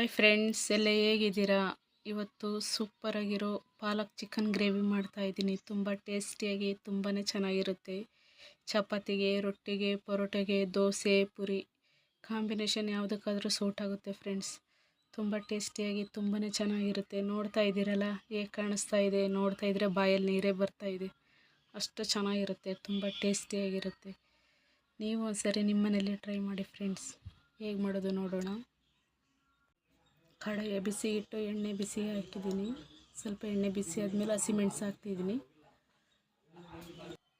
Hi friends, ಎಲ್ಲ ಹೇಗಿದ್ದೀರಾ? ಇವತ್ತು ಸೂಪರಾಗಿರೋ ಪಾಲಕ್ ಚಿಕನ್ ಗ್ರೇವಿ ಮಾಡ್ತಾ ಇದ್ದೀನಿ. ತುಂಬ ಟೇಸ್ಟಿಯಾಗಿ ತುಂಬಾ ಚೆನ್ನಾಗಿರುತ್ತೆ. ಚಪಾತಿಗೆ, ರೊಟ್ಟಿಗೆ, ಪರೋಟೆಗೆ, ದೋಸೆ, ಪುರಿ ಕಾಂಬಿನೇಷನ್ ಯಾವುದಕ್ಕಾದರೂ ಸೂಟ್ ಆಗುತ್ತೆ ಫ್ರೆಂಡ್ಸ್ ತುಂಬ ಟೇಸ್ಟಿಯಾಗಿ ತುಂಬಾ ಚೆನ್ನಾಗಿರುತ್ತೆ. ನೋಡ್ತಾ ಇದ್ದೀರಲ್ಲ, ಹೇಗೆ ಕಾಣಿಸ್ತಾ ಇದೆ? ನೋಡ್ತಾ ಇದ್ದರೆ ಬಾಯಲ್ಲಿ ನೀರೇ ಬರ್ತಾ ಇದೆ. ಅಷ್ಟು ಚೆನ್ನಾಗಿರುತ್ತೆ, ತುಂಬ ಟೇಸ್ಟಿಯಾಗಿರುತ್ತೆ ನೀವು ಒಂದ್ಸರಿ ಸರಿ ಮನೇಲಿ ಟ್ರೈ ಮಾಡಿ ಫ್ರೆಂಡ್ಸ್ ಹೇಗೆ ಮಾಡೋದು ನೋಡೋಣ? ಕಡಾಯ ಬಿಸಿ ಇಟ್ಟು ಎಣ್ಣೆ ಬಿಸಿ ಹಾಕಿದ್ದೀನಿ. ಸ್ವಲ್ಪ ಎಣ್ಣೆ ಬಿಸಿ ಆದಮೇಲೆ ಹಸಿಮೆಣ್ಸು ಹಾಕ್ತಿದ್ದೀನಿ.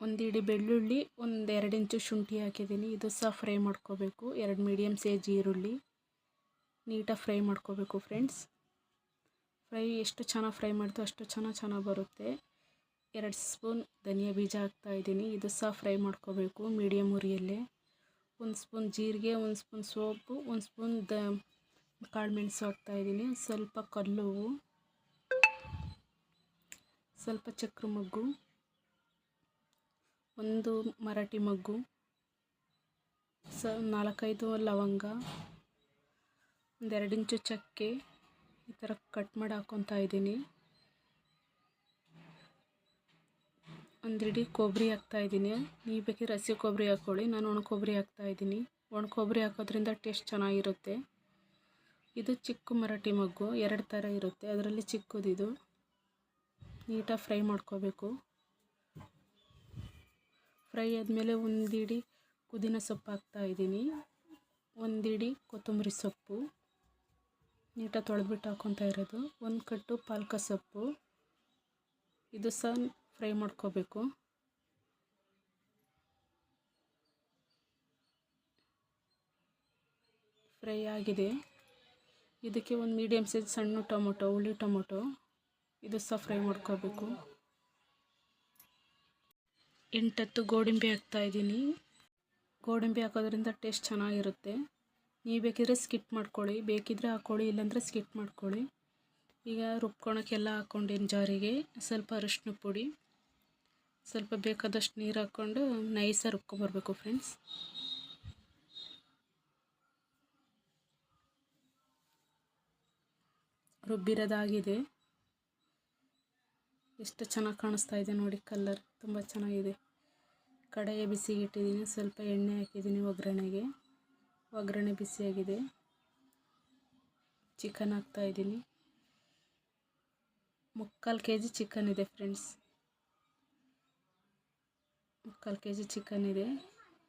ಒಂದು ಬೆಳ್ಳುಳ್ಳಿ, ಒಂದು ಎರಡು ಇಂಚು ಶುಂಠಿ ಹಾಕಿದ್ದೀನಿ. ಇದು ಸಹ ಫ್ರೈ ಮಾಡ್ಕೋಬೇಕು. ಎರಡು ಮೀಡಿಯಮ್ ಸೈಜ್ ಈರುಳ್ಳಿ. ನೀಟಾಗಿ ಫ್ರೈ ಮಾಡ್ಕೋಬೇಕು ಫ್ರೆಂಡ್ಸ್. ಫ್ರೈ ಎಷ್ಟು ಚೆನ್ನಾಗಿ ಫ್ರೈ ಮಾಡ್ತೋ ಅಷ್ಟು ಚೆನ್ನಾಗಿ ಚೆನ್ನಾಗಿ ಬರುತ್ತೆ. ಎರಡು ಸ್ಪೂನ್ ಧನಿಯಾ ಬೀಜ ಹಾಕ್ತಾಯಿದ್ದೀನಿ ಇದು ಸಹ ಫ್ರೈ ಮಾಡ್ಕೋಬೇಕು ಮೀಡಿಯಮ್ ಉರಿಯಲ್ಲೇ. ಒಂದು ಸ್ಪೂನ್ ಜೀರಿಗೆ, ಒಂದು ಸ್ಪೂನ್ ಸೋಪು, ಒಂದು ಸ್ಪೂನ್ ದ ಕಾಳು ಮೆಣಸು ಹಾಕ್ತಾಯಿದ್ದೀನಿ ಸ್ವಲ್ಪ ಕಲ್ಲು ಸ್ವಲ್ಪ ಚಕ್ರ ಮಗ್ಗು, ಒಂದು ಮರಾಠಿ ಮಗ್ಗು, ಸ ನಾಲ್ಕೈದು ಲವಂಗ, ಒಂದೆರಡು ಇಂಚು ಚಕ್ಕೆ ಈ ಥರ ಕಟ್ ಮಾಡಿ ಹಾಕ್ಕೊತಾ ಇದ್ದೀನಿ. ಒಂದಿಡಿ ಕೊಬ್ಬರಿ ಹಾಕ್ತಾಯಿದ್ದೀನಿ ನೀವು ಬೇಕಿದ್ರೆ ಹಸಿ ಕೊಬ್ಬರಿ ಹಾಕ್ಕೊಳ್ಳಿ, ನಾನು ಒಣ ಕೊಬ್ಬರಿ ಹಾಕ್ತಾಯಿದ್ದೀನಿ ಒಣ ಕೊಬ್ಬರಿ ಹಾಕೋದ್ರಿಂದ ಟೇಸ್ಟ್ ಚೆನ್ನಾಗಿರುತ್ತೆ. ಇದು ಚಿಕ್ಕ ಮರಾಠಿ ಮಗ್ಗು, ಎರಡು ಥರ ಇರುತ್ತೆ. ಅದರಲ್ಲಿ ಚಿಕ್ಕದಿದು. ನೀಟಾಗಿ ಫ್ರೈ ಮಾಡ್ಕೋಬೇಕು. ಫ್ರೈ ಆದಮೇಲೆ ಒಂದಿಡಿ ಪುದೀನ ಸೊಪ್ಪು ಹಾಕ್ತಾಯಿದ್ದೀನಿ ಒಂದಿಡಿ ಕೊತ್ತಂಬರಿ ಸೊಪ್ಪು. ನೀಟಾಗಿ ತೊಳೆದ್ಬಿಟ್ಟು ಹಾಕ್ಕೊತಾ ಇರೋದು. ಒಂದು ಕಟ್ಟು ಪಾಲಕ ಸೊಪ್ಪು. ಇದು ಸಹ ಫ್ರೈ ಮಾಡ್ಕೋಬೇಕು. ಫ್ರೈ ಆಗಿದೆ. ಇದಕ್ಕೆ ಒಂದು ಮೀಡಿಯಮ್ ಸೈಜ್ ಸಣ್ಣ ಟೊಮೊಟೊ, ಹುಳಿ ಟೊಮೊಟೊ. ಇದು ಸಹ ಫ್ರೈ ಮಾಡ್ಕೋಬೇಕು. ಎಂಟತ್ತು ಗೋಡಂಬಿ ಹಾಕ್ತಾಯಿದ್ದೀನಿ ಗೋಡಂಬಿ ಹಾಕೋದ್ರಿಂದ ಟೇಸ್ಟ್ ಚೆನ್ನಾಗಿರುತ್ತೆ. ನೀವು ಬೇಕಿದ್ರೆ ಸ್ಕಿಪ್ ಮಾಡ್ಕೊಳ್ಳಿ. ಬೇಕಿದ್ರೆ ಹಾಕ್ಕೊಳ್ಳಿ ಇಲ್ಲಾಂದರೆ ಸ್ಕಿಪ್ ಮಾಡ್ಕೊಳ್ಳಿ. ಈಗ ರುಬ್ಕೊಳಕ್ಕೆಲ್ಲ ಹಾಕ್ಕೊಂಡಿನಿ ಜಾರಿಗೆ. ಸ್ವಲ್ಪ ಅರಿಶಿನ ಪುಡಿ. ಸ್ವಲ್ಪ ಬೇಕಾದಷ್ಟು ನೀರು ಹಾಕ್ಕೊಂಡು ನೈಸಾಗಿ ರುಬ್ಕೊಂಬರ್ಬೇಕು ಫ್ರೆಂಡ್ಸ್ ರುಬ್ಬಿರೋದಾಗಿದೆ ಎಷ್ಟು ಚೆನ್ನಾಗಿ ಕಾಣಿಸ್ತಾ ಇದೆ ನೋಡಿ ಕಲ್ಲರ್ ತುಂಬ ಚೆನ್ನಾಗಿದೆ. ಕಡಾಯಿ ಬಿಸಿಗೆ ಇಟ್ಟಿದ್ದೀನಿ ಸ್ವಲ್ಪ ಎಣ್ಣೆ ಹಾಕಿದ್ದೀನಿ ಒಗ್ಗರಣೆಗೆ. ಒಗ್ಗರಣೆ ಬಿಸಿಯಾಗಿದೆ. ಚಿಕನ್ ಹಾಕ್ತಾಯಿದ್ದೀನಿ ಮುಕ್ಕಾಲು ಕೆ ಜಿ ಚಿಕನ್ ಇದೆ ಫ್ರೆಂಡ್ಸ್. ಮುಕ್ಕಾಲು ಕೆ ಜಿ ಚಿಕನ್ ಇದೆ.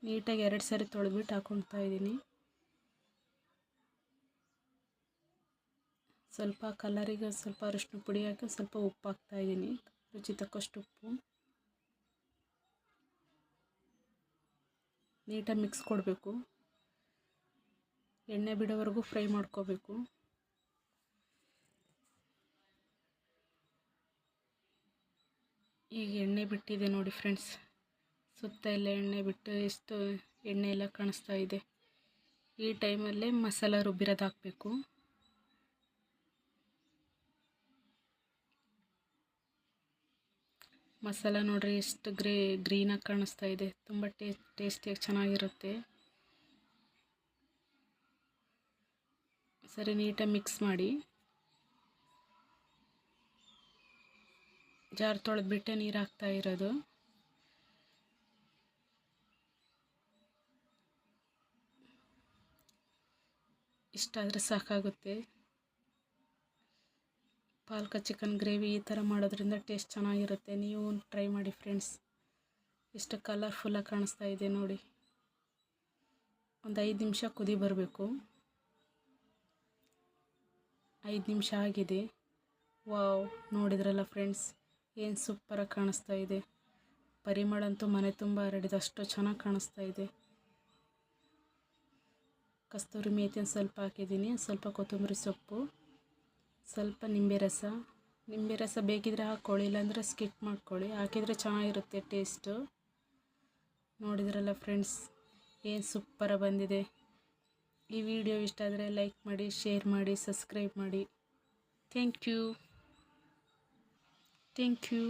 ನೀಟಾಗಿ ಎರಡು ಸಾರಿ ತೊಳೆದ್ಬಿಟ್ಟು ಹಾಕ್ಕೊಳ್ತಾ ಇದ್ದೀನಿ. ಸ್ವಲ್ಪ ಕಲರಿಗೆ ಸ್ವಲ್ಪ ಅರಿಶಿನ ಪುಡಿ ಹಾಕಿ ಸ್ವಲ್ಪ ಉಪ್ಪು ಹಾಕ್ತಾಯಿದ್ದೀನಿ ರುಚಿ ತಕ್ಕಷ್ಟು ಉಪ್ಪು. ನೀಟಾಗಿ ಮಿಕ್ಸ್ ಕೊಡಬೇಕು. ಎಣ್ಣೆ ಬಿಡೋವರೆಗೂ ಫ್ರೈ ಮಾಡ್ಕೋಬೇಕು. ಈಗ ಎಣ್ಣೆ ಬಿಟ್ಟಿದೆ ನೋಡಿ ಫ್ರೆಂಡ್ಸ್ ಸುತ್ತ ಎಲ್ಲ ಎಣ್ಣೆ ಬಿಟ್ಟು ಎಷ್ಟು ಎಣ್ಣೆ ಎಲ್ಲ ಕಾಣಿಸ್ತಾ ಇದೆ. ಈ ಟೈಮಲ್ಲೇ ಮಸಾಲ ರುಬ್ಬಿರೋದು ಹಾಕಬೇಕು. ಮಸಾಲ ನೋಡ್ರಿ ಎಷ್ಟು ಗ್ರೇ, ಗ್ರೀನಾಗಿ ಕಾಣಿಸ್ತಾ ಇದೆ. ತುಂಬ ಟೇಸ್ಟ್ ಟೇಸ್ಟಿಯಾಗಿ ಚೆನ್ನಾಗಿರುತ್ತೆ. ಸರಿ, ನೀಟಾಗಿ ಮಿಕ್ಸ್ ಮಾಡಿ. ಜಾರ್ ತೊಳೆದ್ಬಿಟ್ಟೆ ನೀರು ಹಾಕ್ತಾ ಇರೋದು. ಇಷ್ಟಾದರೆ ಸಾಕಾಗುತ್ತೆ. ಪಾಲಕ ಚಿಕನ್ ಗ್ರೇವಿ ಈ ಥರ ಮಾಡೋದ್ರಿಂದ ಟೇಸ್ಟ್ ಚೆನ್ನಾಗಿರುತ್ತೆ. ನೀವು ಟ್ರೈ ಮಾಡಿ ಫ್ರೆಂಡ್ಸ್. ಎಷ್ಟು ಕಲರ್ಫುಲ್ಲಾಗಿ ಕಾಣಿಸ್ತಾ ಇದೆ ನೋಡಿ. ಒಂದು ಐದು ನಿಮಿಷ ಕುದಿ ಬರಬೇಕು. ಐದು ನಿಮಿಷ ಆಗಿದೆ. ವಾವ್, ನೋಡಿದ್ರಲ್ಲ ಫ್ರೆಂಡ್ಸ್? ಏನು ಸೂಪರಾಗಿ ಕಾಣಿಸ್ತಾ ಇದೆ. ಪರಿಮಳ ಅಂತೂ ಮನೆ ತುಂಬ ಹರಡಿದೆ. ಅಷ್ಟು ಚೆನ್ನಾಗಿ ಕಾಣಿಸ್ತಾ ಇದೆ. ಕಸ್ತೂರಿ ಮೇತಿಯನ್ನು ಸ್ವಲ್ಪ ಹಾಕಿದ್ದೀನಿ. ಸ್ವಲ್ಪ ಕೊತ್ತಂಬರಿ ಸೊಪ್ಪು. ಸ್ವಲ್ಪ ನಿಂಬೆ ರಸ. ನಿಂಬೆ ರಸ ಬೇಕಿದ್ರೆ ಹಾಕ್ಕೊಳ್ಳಿ ಇಲ್ಲಾಂದರೆ ಸ್ಕಿಪ್ ಮಾಡ್ಕೊಳ್ಳಿ. ಹಾಕಿದರೆ ಚೆನ್ನಾಗಿರುತ್ತೆ ಟೇಸ್ಟು ನೋಡಿದ್ರಲ್ಲ ಫ್ರೆಂಡ್ಸ್ ಏನು ಸೂಪರ ಬಂದಿದೆ. ಈ ವಿಡಿಯೋ ಇಷ್ಟ ಆದರೆ ಲೈಕ್ ಮಾಡಿ ಶೇರ್ ಮಾಡಿ ಸಬ್ಸ್ಕ್ರೈಬ್ ಮಾಡಿ. Thank you thank you